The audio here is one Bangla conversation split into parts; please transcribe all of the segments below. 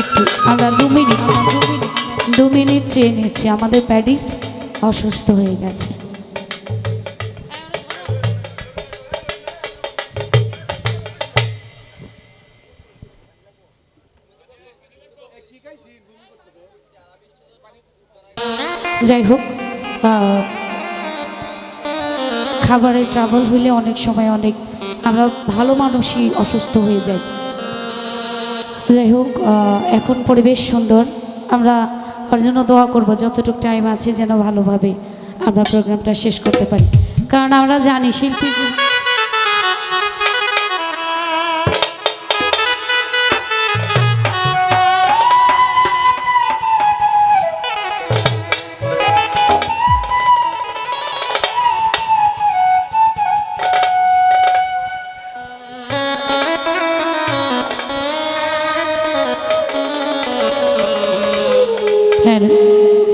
একটু আমরা দু মিনিট দু মিনিট চেয়ে নিচ্ছি। আমাদের প্যাডিস্ট অসুস্থ হয়ে গেছে। যাই হোক খাবারের ট্রাভেল হইলে অনেক সময় অনেক আমরা ভালো মানুষই অসুস্থ হয়ে যাই। যাই হোক এখন পরিবেশ সুন্দর। আমরা ওর জন্য দোয়া করব, যতটুকু টাইম আছে যেন ভালোভাবে আমরা প্রোগ্রামটা শেষ করতে পারি। কারণ আমরা জানি শিল্পীর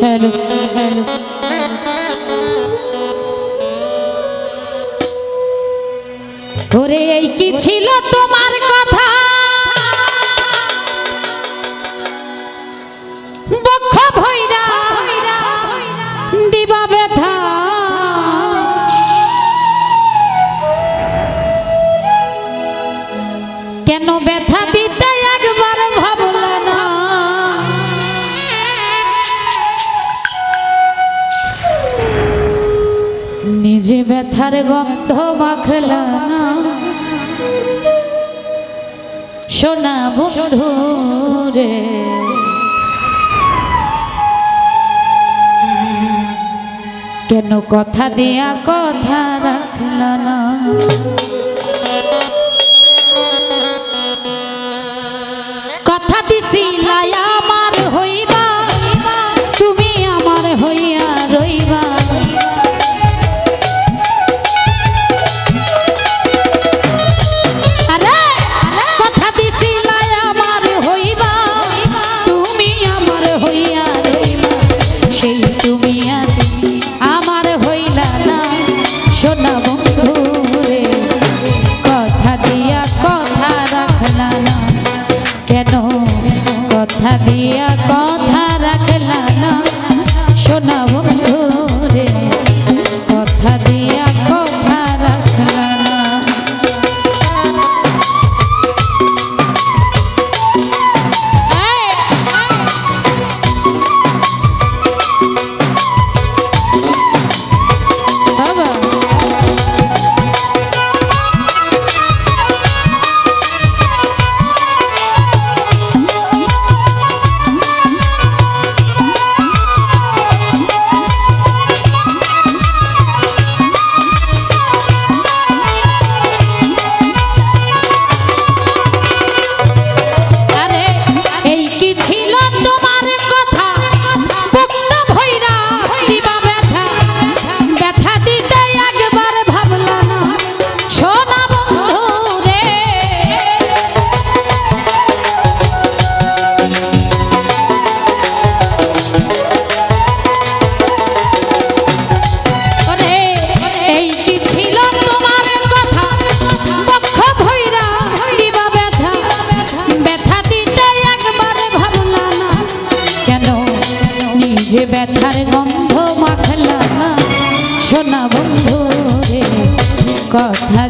হ্যালো। হ্যালো ওরে এই কি ছিল তোমার কথা? বক্ষ ভৈরা দিবা ব্যথা। কেন ব্যথা? নিজে ব্যথার গন্ধ মাখলা না। সোনা বন্ধু কেন কথা দেয়া কথা রাখলা কথা দিছিলাই আমার সোনা বন্ধু রে কথা দিয়া কথা রাখলা না। কেন? কথা দিয়া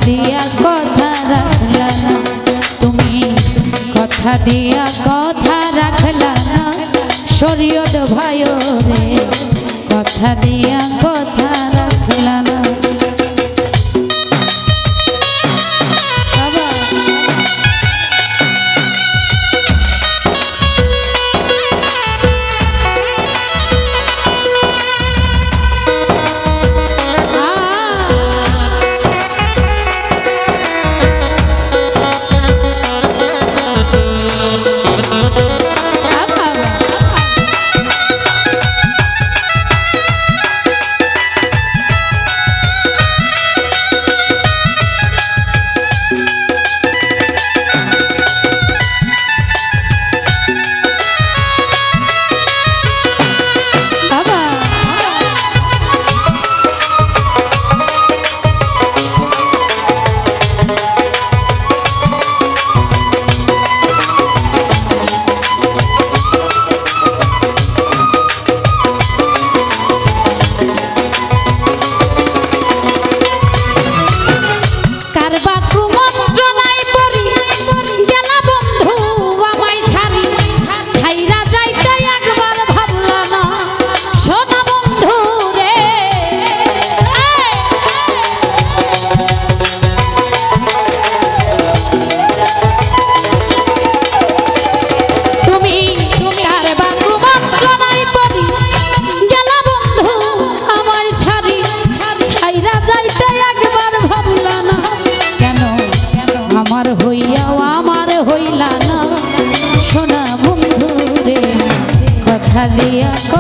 দিয়া কথা রাখলা না। তুমি কথা দিয়া কথা রাখলা না। শরীয়ত ভাই রে, কথা দিয়া কথা রাখলা না।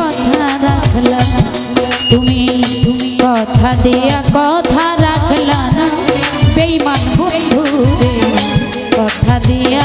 কথা রাখল তুমি তুমি কথা দেয়া কথা রাখল না। বেইমান বন্ধু কথা দেয়া